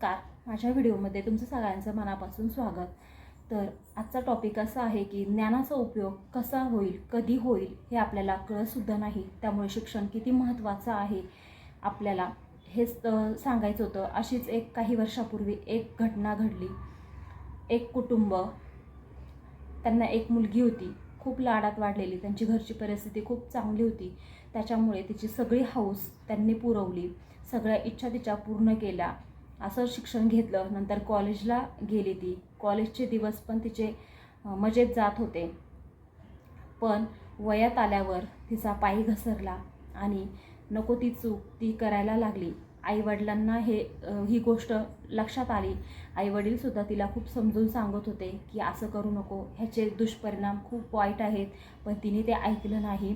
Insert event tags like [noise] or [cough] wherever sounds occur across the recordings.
नमस्कार. माझ्या व्हिडिओमध्ये तुमचं सगळ्यांचं मनापासून स्वागत. तर आजचा टॉपिक असा आहे की ज्ञानाचा उपयोग कसा होईल कधी होईल हे आपल्याला कळतसुद्धा नाही. त्यामुळे शिक्षण किती महत्त्वाचं आहे आपल्याला हेच सांगायचं होतं. अशीच एक काही वर्षापूर्वी एक घटना घडली. एक कुटुंब त्यांना एक मुलगी होती. खूप लाडात वाढलेली. त्यांची घरची परिस्थिती खूप चांगली होती. त्याच्यामुळे तिची सगळी हौस त्यांनी पुरवली. सगळ्या इच्छा तिच्या पूर्ण केल्या. असं शिक्षण घेतलं नंतर कॉलेजला गेली ती. कॉलेजचे दिवस पण तिचे मजेत जात होते. पण वयात आल्यावर तिचा पाय घसरला आणि नको ती चूक ती करायला लागली. आईवडिलांना हे ही गोष्ट लक्षात आली. आईवडीलसुद्धा तिला खूप समजून सांगत होते की असं करू नको ह्याचे दुष्परिणाम खूप वाईट आहेत पण तिने ते ऐकलं नाही.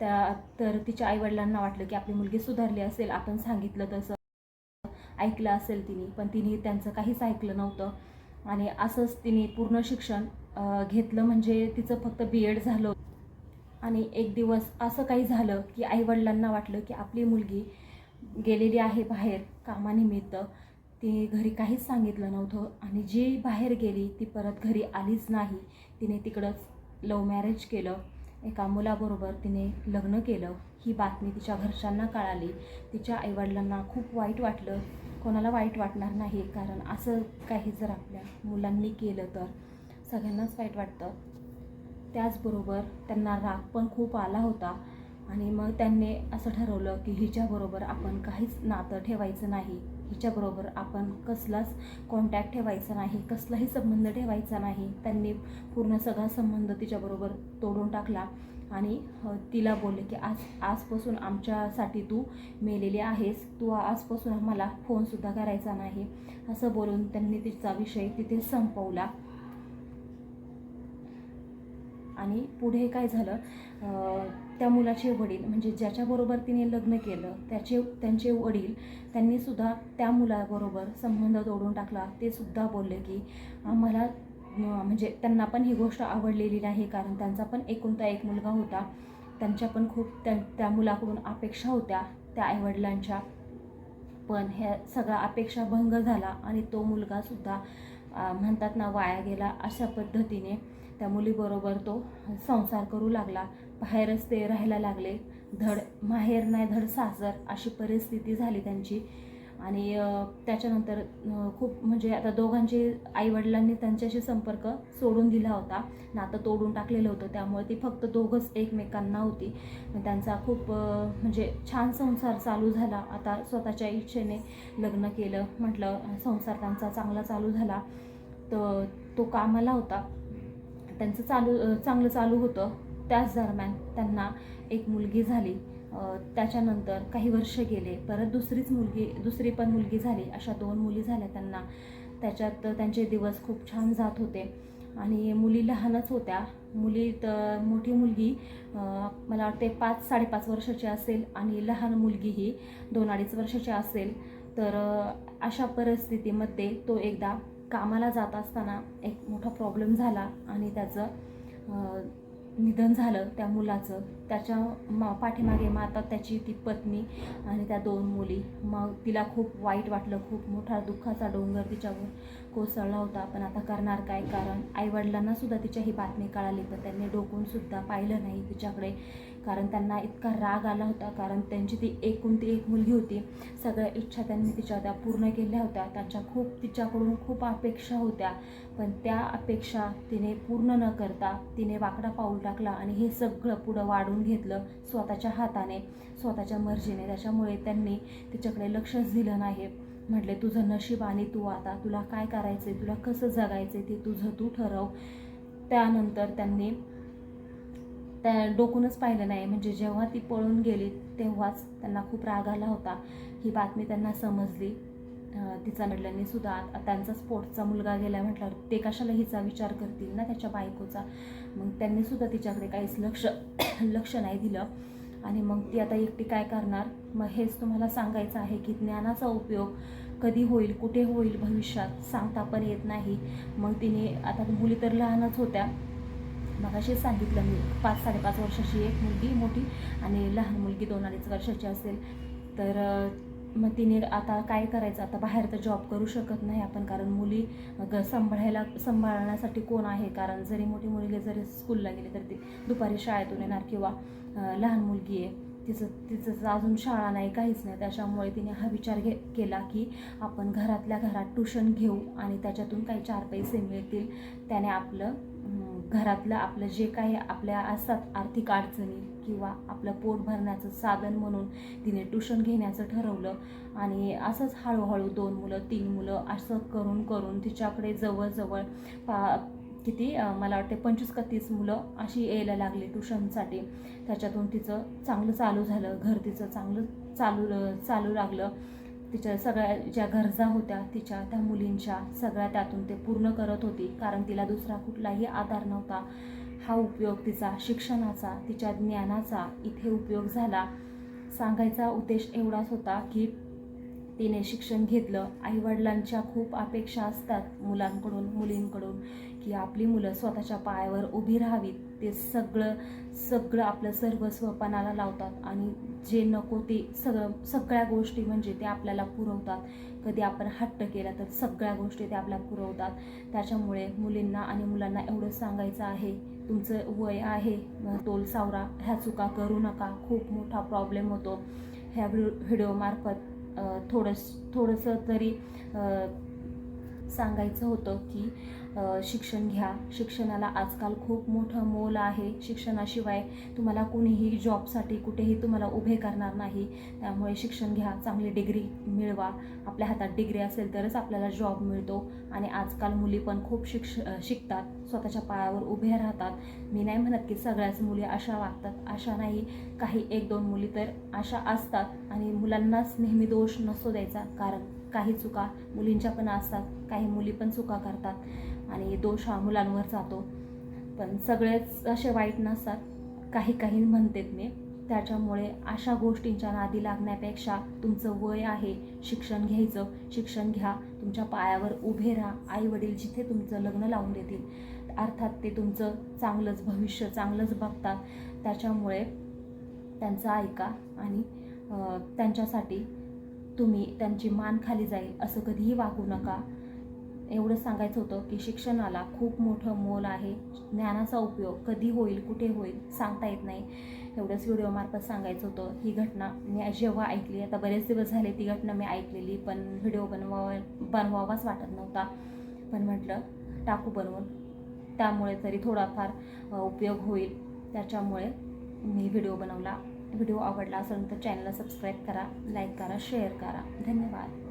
त्या तर तिच्या आईवडिलांना वाटलं की आपली मुलगी सुधारली असेल आपण सांगितलं तसं. ऐकलं असेल तिने पण तिने त्यांचं काहीच ऐकलं नव्हतं. आणि असंच तिने पूर्ण शिक्षण घेतलं म्हणजे तिचं फक्त बी एड झालं. आणि एक दिवस असं काही झालं की आईवडिलांना वाटलं की आपली मुलगी गेलेली आहे बाहेर कामानिमित्त. ती घरी काहीच सांगितलं नव्हतं आणि जी बाहेर गेली ती परत घरी आलीच नाही. तिने तिकडंच लव मॅरेज केलं. एका मुलाबरोबर तिने लग्न केलं. ही बातमी तिच्या घरच्यांना कळाली. तिच्या आईवडिलांना खूप वाईट वाटलं. कोणाला वाईट वाटणार नाही कारण असं काही जर आपल्या मुलांनी केलं तर सगळ्यांनाच वाईट वाटतं. त्याचबरोबर त्यांना राग पण खूप आला होता आणि मग त्यांनी असं ठरवलं की हिच्याबरोबर आपण काहीच नातं ठेवायचं नाही. हिच्याबरोबर आपण कसलाच कॉन्टॅक्ट ठेवायचा नाही कसलाही संबंध ठेवायचा नाही. त्यांनी पूर्ण सगळा संबंध तिच्याबरोबर तोडून टाकला. आणि तिला बोलले की आज आजपासून आमच्यासाठी तू मेलेली आहेस. तू आजपासून आम्हाला फोनसुद्धा करायचा नाही. असं बोलून त्यांनी तिचा विषय तिथे संपवला. आणि पुढे काय झालं? त्या मुलाचे वडील म्हणजे ज्याच्याबरोबर तिने लग्न केलं त्याचे त्यांचे वडील त्यांनीसुद्धा त्या मुलाबरोबर संबंध तोडून टाकला. ते सुद्धा बोलले की आम्हाला म्हणजे त्यांना पण ही गोष्ट आवडलेली नाही कारण त्यांचा पण एकुणता एक मुलगा होता. त्यांच्या पण खूप त्या त्या मुलाकडून अपेक्षा होत्या त्या आईवडिलांच्या. पण ह्या सगळा अपेक्षा भंग झाला आणि तो मुलगासुद्धा म्हणतात ना वाया गेला अशा पद्धतीने. त्या मुलीबरोबर तो संसार करू लागला. बाहेरच ते राहायला लागले. धड माहेर नाही धड सासर अशी परिस्थिती झाली त्यांची. आणि त्याच्यानंतर खूप म्हणजे आता दोघांचे आईवडिलांनी त्यांच्याशी संपर्क सोडून दिला होता. नातं तोडून टाकलेलं होतं. त्यामुळे ती फक्त दोघंच एकमेकांना होती. त्यांचा खूप म्हणजे छान संसार चालू झाला. आता स्वतःच्या इच्छेने लग्न केलं म्हटलं. संसार त्यांचा चांगला चालू झाला. तर तो कामाला होता. त्यांचं चालू चांगलं चालू होतं. त्याच दरम्यान त्यांना एक मुलगी झाली. त्याच्यानंतर काही वर्ष गेले परत दुसरीच मुलगी दुसरी पण मुलगी झाली. अशा दोन मुली झाल्या त्यांना. त्याच्यात त्यांचे दिवस खूप छान जात होते. आणि मुली लहानच होत्या. मुली तर मोठी मुलगी मला वाटते पाच साडेपाच वर्षाची असेल आणि लहान मुलगी ही दोन अडीच वर्षाची असेल. तर अशा परिस्थितीमध्ये तो एकदा कामाला जात असताना एक मोठा प्रॉब्लेम झाला आणि त्याचं निधन झालं त्या मुलाचं. त्याच्या मा पाठीमागे माता त्याची ती पत्नी आणि त्या दोन मुली. मग तिला खूप वाईट वाटलं खूप मोठा दुःखाचा डोंगर तिच्यावर कोसळला होता. पण आता करणार काय? कारण आईवडिलांनासुद्धा तिच्या ही बातमी कळाली तर त्यांनी डोकूनसुद्धा पाहिलं नाही तिच्याकडे. कारण त्यांना इतका राग आला होता कारण त्यांची ती एकूण ती एक मुलगी होती. सगळ्या इच्छा त्यांनी तिच्या त्या पूर्ण केल्या होत्या. त्यांच्या खूप तिच्याकडून खूप अपेक्षा होत्या. पण त्या अपेक्षा तिने पूर्ण न करता तिने वाकडा पाऊल टाकला आणि हे सगळं पुढं वाढून घेतलं स्वतःच्या हाताने स्वतःच्या मर्जीने. त्याच्यामुळे त्यांनी तिच्याकडे लक्षच दिलं नाही. म्हटले तुझं नशीब आणि तू आता तुला काय करायचं आहे तुला कसं जगायचं आहे ते तुझं तू ठरव. त्यानंतर त्यांनी त्या डोकूनच पाहिलं नाही. म्हणजे जेव्हा ती पळून गेली तेव्हाच त्यांना खूप राग आला होता. ही बातमी त्यांना समजली. तिच्या तिचा वडिलांनी सुद्धा त्यांचा स्पोर्ट्सचा मुलगा गेला म्हटल्यावर ते कशाला हिचा विचार करतील ना त्याच्या बायकोचा? मग त्यांनी सुद्धा तिच्याकडे काहीच लक्ष [clears throat] लक्ष नाही दिलं. आणि मग ती आता एकटी काय करणार? मग हेच तुम्हाला सांगायचं आहे की ज्ञानाचा उपयोग कधी होईल कुठे होईल भविष्यात सांगता पण येत नाही. मग तिने आता मुली तर लहानच होत्या मगाशीच सांगितलं मी पाच साडेपाच वर्षाची एक मुलगी मोठी आणि लहान मुलगी दोन अडीच वर्षाची असेल. तर मग तिने आता काय करायचं? आता बाहेर तर जॉब करू शकत नाही आपण कारण मुली ग सांभाळायला सांभाळण्यासाठी कोण आहे? कारण जरी मोठी मुलगी जरी स्कूलला गेली तर ती दुपारी शाळेतून येणार किंवा लहान मुलगी आहे. तिचं तिचं अजून शाळा नाही काहीच नाही. त्याच्यामुळे तिने हा विचार घे केला की आपण घरातल्या घरात ट्युशन घेऊ आणि त्याच्यातून काही चार पैसे मिळतील. त्याने आपलं घरातलं आपलं जे काही आपल्या असतात आर्थिक अडचणी किंवा आपलं पोट भरण्याचं साधन म्हणून तिने ट्युशन घेण्याचं ठरवलं. आणि असंच हळूहळू दोन मुलं तीन मुलं असं करून करून तिच्याकडे जवळजवळ पा किती मला वाटते पंचवीस का तीस मुलं अशी यायला लागली ट्युशनसाठी. त्याच्यातून तिचं चांगलं चालू झालं घर तिचं चांगलं चालू चालू लागलं. तिच्या सगळ्या ज्या गरजा होत्या तिच्या त्या मुलींच्या सगळ्या त्यातून ते पूर्ण करत होती. कारण तिला दुसरा कुठलाही आधार नव्हता. हा उपयोग तिचा शिक्षणाचा तिच्या ज्ञानाचा इथे उपयोग झाला. सांगायचा उद्देश एवढाच होता की तिने शिक्षण घेतलं. आईवडिलांच्या खूप अपेक्षा असतात मुलांकडून मुलींकडून की आपली मुलं स्वतःच्या पायावर उभी राहावीत. ते सगळं सगळं आपलं सर्वस्वपणाला लावतात आणि जे नको ते सगळं सगळ्या गोष्टी म्हणजे ते आपल्याला पुरवतात. कधी आपण हट्ट केला तर सगळ्या गोष्टी ते आपल्याला पुरवतात. त्याच्यामुळे मुलींना आणि मुलांना एवढंच सांगायचं आहे तुमचं वय आहे तोल सावरा ह्या चुका करू नका. खूप मोठा प्रॉब्लेम होतो. ह्या व्हिडिओमार्फत थोडंस थोडंसं तरी सांगायचं होतं की शिक्षण घ्या. शिक्षणाला आजकाल खूप मोठं मोल आहे. शिक्षणाशिवाय तुम्हाला कुणीही जॉबसाठी कुठेही तुम्हाला उभे करणार नाही. त्यामुळे शिक्षण घ्या चांगली डिग्री मिळवा. आपल्या हातात डिग्री असेल तरच आपल्याला जॉब मिळतो. आणि आजकाल मुली पण खूप शिक्ष शिकतात. स्वतःच्या पायावर उभे राहतात. मी नाही म्हणत की सगळ्याच मुली अशा वागतात अशा नाही. काही एक दोन मुली तर अशा असतात. आणि मुलांनाच नेहमी दोष नसतो द्यायचा. कारण काही चुका मुलींच्या पण असतात काही मुली पण चुका करतात आणि दोष हा मुलांवर जातो. पण सगळेच असे वाईट नसतात काही काही म्हणतेत मी. त्याच्यामुळे अशा गोष्टींच्या नादी लागण्यापेक्षा तुमचं वय आहे शिक्षण घ्यायचं शिक्षण घ्या तुमच्या पायावर उभे राहा आई वडील जिथे तुमचं लग्न लावून देतील अर्थात ते तुमचं चांगलंच भविष्य चांगलंच बघतात. त्याच्यामुळे त्यांचं ऐका आणि त्यांच्यासाठी तुम्ही त्यांची मान खाली जाईल असं कधीही वागू नका. एवढं सांगायचं होतं की शिक्षणाला खूप मोठं मोल आहे. ज्ञानाचा उपयोग कधी होईल कुठे होईल सांगता येत नाही. एवढंच व्हिडिओमार्फत सांगायचं होतं. ही घटना मी जेव्हा ऐकली आता बरेच दिवस झाले ती घटना मी ऐकलेली पण व्हिडिओ बनवा बनवावाच वाटत नव्हता. पण म्हटलं टाकू बनवून. त्यामुळे तरी थोडाफार उपयोग होईल. त्याच्यामुळे मी व्हिडिओ बनवला. व्हिडिओ आवडला असेल तर चॅनलला सबस्क्राईब करा लाईक करा शेअर करा. धन्यवाद.